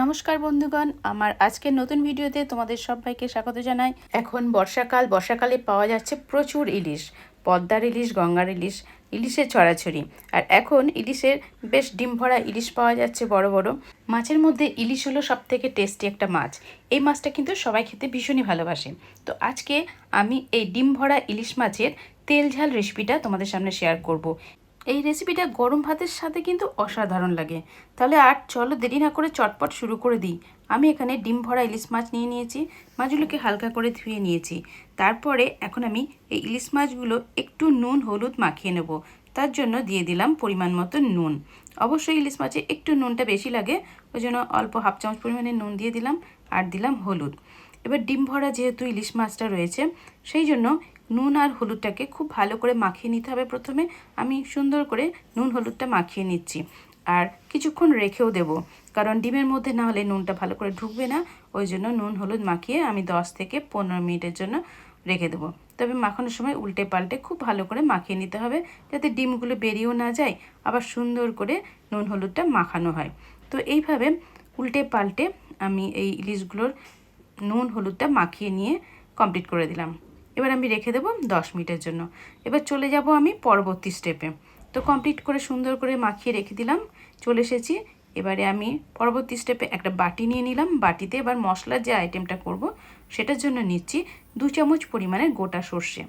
নমস্কার বন্ধুগণ, আমার আজকের নতুন ভিডিওতে তোমাদের সবাইকে স্বাগত জানাই। এখন বর্ষাকাল, বর্ষাকালে পাওয়া যাচ্ছে প্রচুর ইলিশ, পদ্মার ইলিশ, গঙ্গার ইলিশ, ইলিশের ছড়াছড়ি। আর এখন ইলিশের বেশ ডিম ভরা ইলিশ পাওয়া যাচ্ছে বড় বড়। মাছের মধ্যে ইলিশ হলো সব থেকে টেস্টি একটা মাছ। এই মাছটা কিন্তু সবাই খেতে ভীষণই ভালোবাসে। তো আজকে আমি এই ডিম ভরা ইলিশ মাছের তেল ঝাল রেসিপিটা তোমাদের সামনে শেয়ার করব। এই রেসিপিটা গরম ভাতের সাথে কিন্তু অসাধারণ লাগে। তাহলে আর চলো দেরি না করে চটপট শুরু করে দিই। আমি এখানে ডিম ভরা ইলিশ মাছ নিয়ে নিয়েছি, মাছগুলোকে হালকা করে ধুয়ে নিয়েছি। তারপরে এখন আমি এই ইলিশ মাছগুলো একটু নুন, হলুদ মাখিয়ে নেব। তার জন্য দিয়ে দিলাম পরিমাণ মতো নুন। অবশ্যই ইলিশ মাছে একটু নুনটা বেশি লাগে, ওই জন্য অল্প হাফ চামচ পরিমাণে নুন দিয়ে দিলাম আর দিলাম হলুদ। এবার ডিম ভরা যেহেতু ইলিশ মাছটা রয়েছে, সেই জন্য নুন আর হলুদটাকে খুব ভালো করে মাখিয়ে নিতে হবে প্রথমে। আমি সুন্দর করে নুন হলুদটা মাখিয়ে নিচ্ছি। আর কিছুক্ষণ রেখেও দেব। কারণ ডিমের মধ্যে না হলে নুনটা ভালো করে ঢুকবে না। ওই জন্য নুন হলুদ মাখিয়ে আমি দশ থেকে পনেরো মিনিটের জন্য রেখে দেবো। তবে মাখানোর সময় উল্টে পাল্টে খুব ভালো করে মাখিয়ে নিতে হবে যাতে ডিমগুলো বেরিয়েও না যায়, আবার সুন্দর করে নুন হলুদটা মাখানো হয়। তো এইভাবে উল্টে পাল্টে আমি এই ইলিশগুলোর নুন হলুদটা মাখিয়ে নিয়ে কমপ্লিট করে দিলাম। এবার আমি রেখে দেবো দশ মিনিটের জন্য। এবার চলে যাব আমি পরবর্তী স্টেপে তো কমপ্লিট করে সুন্দর করে মাখিয়ে রেখে দিলাম, চলে এসেছি। এবারে আমি পরবর্তী স্টেপে একটা বাটি নিয়ে নিলাম। বাটিতে এবার মশলার যে আইটেমটা করব, সেটার জন্য নিচ্ছি দু চামচ পরিমাণে গোটা সর্ষে।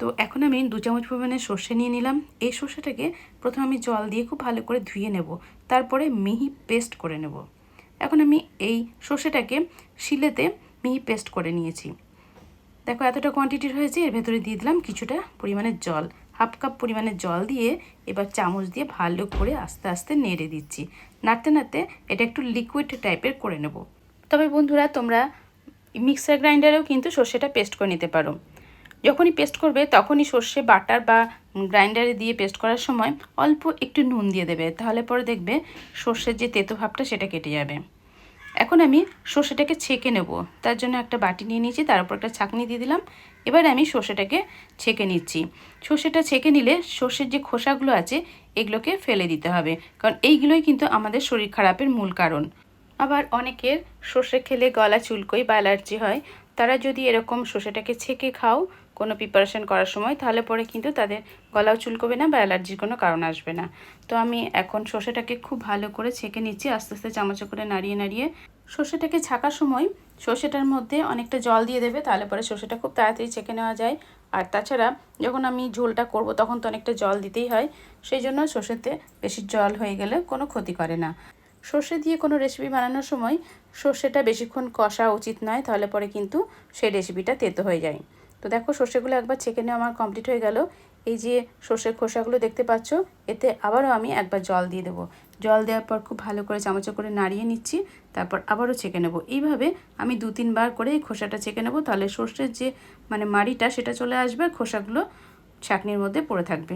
তো এখন আমি দু চামচ পরিমাণে সর্ষে নিয়ে নিলাম। এই সর্ষেটাকে প্রথমে আমি জল দিয়ে খুব ভালো করে ধুয়ে নেব। তারপরে মিহি পেস্ট করে নেব। এখন আমি এই সর্ষেটাকে শিলেতে মিহি পেস্ট করে নিয়েছি। দেখো, এতটা কোয়ান্টিটির হয়েছে, এর ভেতরে দিয়ে দিলাম কিছুটা পরিমাণের জল। হাফ কাপ পরিমাণের জল দিয়ে এবার চামচ দিয়ে ভালো করে আস্তে আস্তে নেড়ে দিচ্ছি। নাড়তে নাড়তে এটা একটু লিকুইড টাইপের করে নেব। তবে বন্ধুরা, তোমরা মিক্সার গ্রাইন্ডারেও কিন্তু সর্ষেটা পেস্ট করে নিতে পারো। যখনই পেস্ট করবে, তখনই সর্ষে বাটার বা গ্রাইন্ডারে দিয়ে পেস্ট করার সময় অল্প একটু নুন দিয়ে দেবে। তাহলে পরে দেখবে সর্ষের যে তেতো ভাবটা সেটা কেটে যাবে। এখন আমি সর্ষেটাকে ছেঁকে নেব। তার জন্য একটা বাটি নিয়ে নিয়েছি, তার উপর একটা ছাঁকনি দিয়ে দিলাম। এবার আমি সর্ষেটাকে ছেঁকে নিচ্ছি। সর্ষেটা ছেঁকে নিলে সর্ষের যে খোসাগুলো আছে, এগুলোকে ফেলে দিতে হবে। কারণ এইগুলোই কিন্তু আমাদের শরীর খারাপের মূল কারণ। আবার অনেকের সর্ষে খেলে গলা চুলকোই বা অ্যালার্জি হয়, তারা যদি এরকম সর্ষেটাকে ছেঁকে খাও কোনো প্রিপারেশন করার সময়, তাহলে পরে কিন্তু তাদের গলাও চুলকবে না বা অ্যালার্জির কোনো কারণ আসবে না। তো আমি এখন সর্ষেটাকে খুব ভালো করে ছেঁকে নিচ্ছি, আস্তে আস্তে চামচে করে নাড়িয়ে নাড়িয়ে। সর্ষেটাকে ছাকার সময় সর্ষেটার মধ্যে অনেকটা জল দিয়ে দেবে, তাহলে পরে সর্ষেটা খুব তাড়াতাড়ি ছেঁকে নেওয়া যায়। আর তাছাড়া যখন আমি ঝোলটা করব, তখন তো অনেকটা জল দিতেই হয়, সেই জন্য সর্ষেতে বেশি জল হয়ে গেলে কোনো ক্ষতি করে না। সর্ষে দিয়ে কোনো রেসিপি বানানোর সময় সর্ষেটা বেশিক্ষণ কষা উচিত নয়, তাহলে পরে কিন্তু সেই রেসিপিটা তেতো হয়ে যায়। তো দেখো সর্ষেগুলো একবার ছেঁকে নেওয়া আমার কমপ্লিট হয়ে গেল। এই যে সর্ষের খোসাগুলো দেখতে পাচ্ছ, এতে আবারও আমি একবার জল দিয়ে দেবো। জল দেওয়ার পর খুব ভালো করে চামচে করে নাড়িয়ে নিচ্ছি, তারপর আবারও ছেঁকে নেব। এইভাবে আমি দু তিনবার করে এই খোসাটা ছেঁকে নেব, তাহলে সর্ষের যে মানে মাড়িটা সেটা চলে আসবে আর খোসাগুলো ছাকনির মধ্যে পড়ে থাকবে।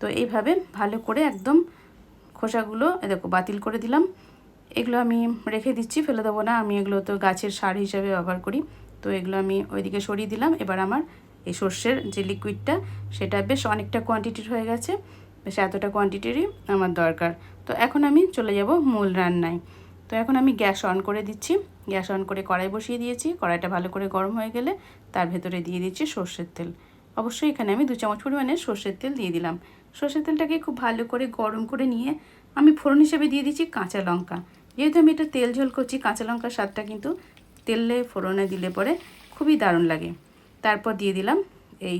তো এইভাবে ভালো করে একদম খোসাগুলো দেখো বাতিল করে দিলাম। এগুলো আমি রেখে দিচ্ছি, ফেলে দেবো না। আমি এগুলো তো গাছের সার হিসাবে ব্যবহার করি। তো এগুলো আমি ওইদিকে সরিয়ে দিলাম। এবার আমার এই সর্ষের যে লিকুইডটা সেটা বেশ অনেকটা কোয়ান্টিটির হয়ে গেছে। বেশ এতটা কোয়ান্টিটিরই আমার দরকার। তো এখন আমি চলে যাব মূল রান্নায়। তো এখন আমি গ্যাস অন করে দিচ্ছি। গ্যাস অন করে কড়াই বসিয়ে দিয়েছি। কড়াইটা ভালো করে গরম হয়ে গেলে তার ভেতরে দিয়ে দিচ্ছি সর্ষের তেল। অবশ্যই এখানে আমি দু চামচ পরিমাণে সর্ষের তেল দিয়ে দিলাম। সর্ষের তেলটাকে খুব ভালো করে গরম করে নিয়ে আমি ফোড়ন হিসেবে দিয়ে দিচ্ছি কাঁচা লঙ্কা। যেহেতু আমি এটা তেল ঝোল করছি, কাঁচা লঙ্কার স্বাদটা কিন্তু তেলে ফোড়নে দিলে পরে খুবই দারুণ লাগে। তারপর দিয়ে দিলাম এই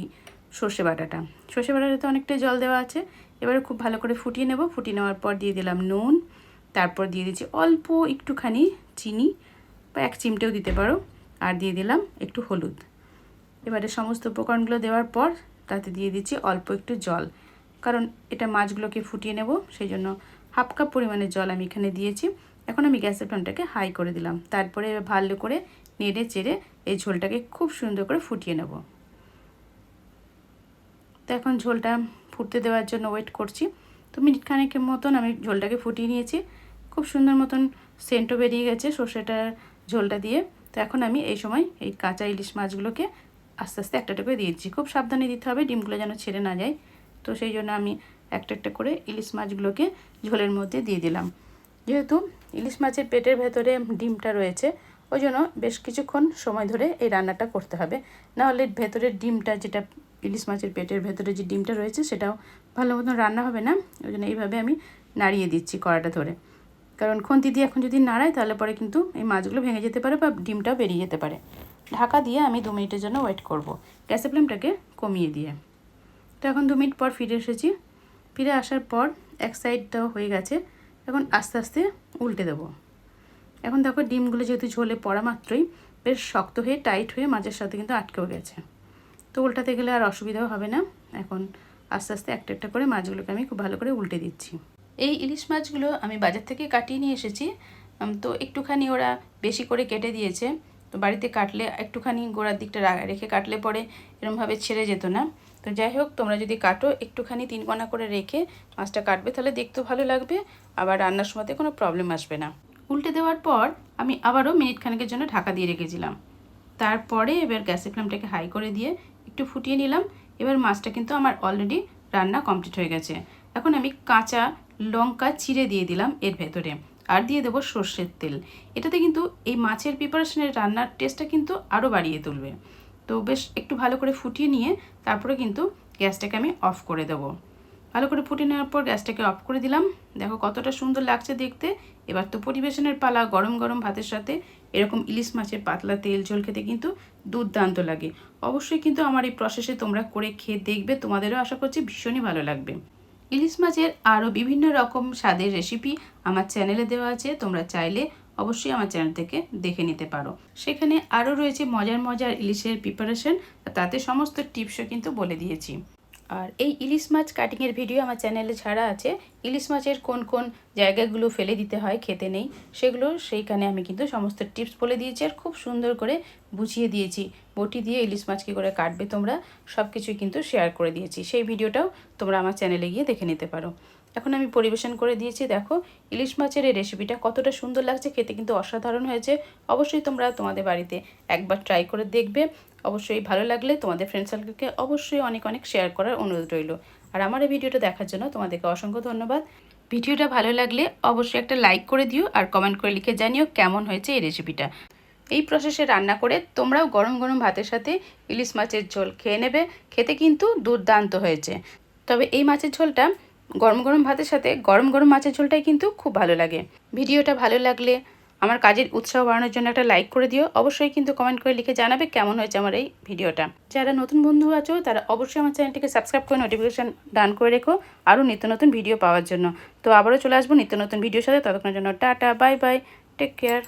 সর্ষে বাটাটা। সর্ষে বাটাটাতে অনেকটাই জল দেওয়া আছে। এবারে খুব ভালো করে ফুটিয়ে নেব। ফুটিয়ে নেওয়ার পর দিয়ে দিলাম নুন। তারপর দিয়ে দিচ্ছি অল্প একটুখানি চিনি বা এক চিমটেও দিতে পারো। আর দিয়ে দিলাম একটু হলুদ। এবারে সমস্ত উপকরণগুলো দেওয়ার পর তাতে দিয়ে দিচ্ছি অল্প একটু জল। কারণ এটা মাছগুলোকে ফুটিয়ে নেব। সেই জন্য হাফ কাপ পরিমাণের জল আমি এখানে দিয়েছি। এখন আমি গ্যাসের ফ্লেমটাকে হাই করে দিলাম। তারপরে ভালো করে নেড়ে চেড়ে এই ঝোলটাকে খুব সুন্দর করে ফুটিয়ে নেব। তো এখন ঝোলটা ফুটতে দেওয়ার জন্য ওয়েট করছি। তো মিনিট খানেকের মতন আমি ঝোলটাকে ফুটিয়ে নিয়েছি। খুব সুন্দর মতন সেন্টও বেরিয়ে গেছে সর্ষেটার ঝোলটা দিয়ে। তো এখন আমি এই সময় এই কাঁচা ইলিশ মাছগুলোকে আস্তে আস্তে একটা একটা করে দিয়েছি খুব সাবধানে দিতে হবে, ডিমগুলো যেন ছেড়ে না যায়। তো সেই জন্য আমি একটা একটা করে ইলিশ মাছগুলোকে ঝোলের মধ্যে দিয়ে দিলাম। যেহেতু ইলিশ মাছের পেটের ভেতরে ডিমটা রয়েছে ওই জন্য বেশ কিছুক্ষণ সময় ধরে এই রান্নাটা করতে হবে। নাহলে ভেতরের ডিমটা যেটা ইলিশ মাছের পেটের ভেতরে যে ডিমটা রয়েছে সেটাও ভালো মতন রান্না হবে না। ওই জন্য এইভাবে আমি নাড়িয়ে দিচ্ছি কড়াটা ধরে। কারণ খুন্তি দিয়ে এখন যদি নাড়াই তাহলে পরে কিন্তু এই মাছগুলো ভেঙে যেতে পারে বা ডিমটাও বেরিয়ে যেতে পারে। ঢাকা দিয়ে আমি দু মিনিটের জন্য ওয়েট করব গ্যাসের ফ্লেমটাকে কমিয়ে দিয়ে। তো এখন দু মিনিট পর ফিরে এসেছি। ফিরে আসার পর এক সাইডটাও হয়ে গেছে। এখন আস্তে আস্তে উল্টে দেবো। এখন দেখো ডিমগুলো যেহেতু ঝোলে পড়া মাত্রই, বেশ শক্ত হয়ে, টাইট হয়ে মাছের সাথে কিন্তু আটকেও গেছে। তো উল্টাতে গেলে আর অসুবিধাও হবে না। এখন আস্তে আস্তে একটা একটা করে মাছগুলোকে আমি খুব ভালো করে উল্টে দিচ্ছি। এই ইলিশ মাছগুলো আমি বাজার থেকে কাটিয়ে নিয়ে এসেছি। তো একটুখানি ওরা বেশি করে কেটে দিয়েছে। তো বাড়িতে কাটলে একটুখানি গোড়ার দিকটা রেখে কাটলে পরে এরমভাবে ছেড়ে যেত না। তো যাই হোক, তোমরা যদি কাটো, একটুখানি তিন কোনা করে রেখে মাছটা কাটবে, তাহলে দেখতেও ভালো লাগবে, আবার রান্নার সময়তে কোনো প্রবলেম আসবে না। উল্টে দেওয়ার পর আমি আবারও মিনিট খানেকের জন্য ঢাকা দিয়ে রেখেছিলাম। তারপরে এবার গ্যাসের ফ্লেমটাকে হাই করে দিয়ে একটু ফুটিয়ে নিলাম। এবার মাছটা কিন্তু আমার অলরেডি রান্না কমপ্লিট হয়ে গেছে। এখন আমি কাঁচা লঙ্কা চিড়ে দিয়ে দিলাম এর ভেতরে, আর দিয়ে দেবো সর্ষের তেল। এটাতে কিন্তু এই মাছের প্রিপারেশনের রান্নার টেস্টটা কিন্তু আরও বাড়িয়ে তুলবে। তো বেশ একটু ভালো করে ফুটিয়ে নিয়ে তারপরে কিন্তু গ্যাসটাকে আমি অফ করে দেবো। ভালো করে ফুটিয়ে নেওয়ার পর গ্যাসটাকে অফ করে দিলাম। দেখো কতটা সুন্দর লাগছে দেখতে। এবার তো পরিবেশনের পালা, গরম গরম ভাতের সাথে এরকম ইলিশ মাছের পাতলা তেল, ঝোল খেতে কিন্তু দুর্দান্ত লাগে। অবশ্যই কিন্তু আমার এই প্রসেসে তোমরা করে খেয়ে দেখবে, তোমাদেরও আশা করছি ভীষণই ভালো লাগবে। ইলিশ মাছের আরও বিভিন্ন রকম স্বাদের রেসিপি আমার চ্যানেলে দেওয়া আছে, তোমরা চাইলে অবশ্যই আমার চ্যানেল থেকে দেখে নিতে পারো। সেখানে আরও রয়েছে মজার মজার ইলিশের প্রিপারেশন তাতে সমস্ত টিপসও কিন্তু বলে দিয়েছি। আর এই ইলিশ মাছ কাটিংয়ের ভিডিও আমার চ্যানেলে ছাড়া আছে। ইলিশ মাছের কোন কোন জায়গাগুলো ফেলে দিতে হয়, খেতে নেই, সেগুলো সেইখানে আমি কিন্তু সমস্ত টিপস বলে দিয়েছি আর খুব সুন্দর করে বুঝিয়ে দিয়েছি। বটি দিয়ে ইলিশ মাছ কী করে কাটবে তোমরা সব কিছুই কিন্তু শেয়ার করে দিয়েছি। সেই ভিডিওটাও তোমরা আমার চ্যানেলে গিয়ে দেখে নিতে পারো। এখন আমি পরিবেশন করে দিয়েছি, দেখো। ইলিশ মাছের এই রেসিপিটা কতটা সুন্দর লাগছে, খেতে কিন্তু অসাধারণ হয়েছে। অবশ্যই তোমরা তোমাদের বাড়িতে একবার ট্রাই করে দেখবে। অবশ্যই ভালো লাগলে তোমাদের ফ্রেন্ড সার্কেলকে অবশ্যই অনেক অনেক শেয়ার করার অনুরোধ রইল। আর আমার এই ভিডিওটা দেখার জন্য তোমাদেরকে অসংখ্য ধন্যবাদ। ভিডিওটা ভালো লাগলে অবশ্যই একটা লাইক করে দিও আর কমেন্ট করে লিখে জানিও কেমন হয়েছে এই রেসিপিটা এই প্রসেসে রান্না করে তোমরাও গরম গরম ভাতের সাথে ইলিশ মাছের ঝোল খেয়ে নেবে। খেতে কিন্তু দুর্দান্ত হয়েছে। তবে এই মাছের ঝোলটা গরম গরম ভাতের সাথে গরম গরম মাছের ঝোলটাই কিন্তু খুব ভালো লাগে। ভিডিওটা ভালো লাগলে আমার কাজের উৎসাহ বাড়ানোর জন্য একটা লাইক করে দিও। অবশ্যই কিন্তু কমেন্ট করে লিখে জানাবে কেমন হয়েছে আমার এই ভিডিওটা। যারা নতুন বন্ধু আছো, তারা অবশ্যই আমার চ্যানেলটিকে সাবস্ক্রাইব করে নোটিফিকেশান ডান করে রেখো। আরও নিত্য নতুন ভিডিও পাওয়ার জন্য। তো আবারও চলে আসব নিত্য নতুন ভিডিওর সাথে। ততক্ষণের জন্য tata bye bye take care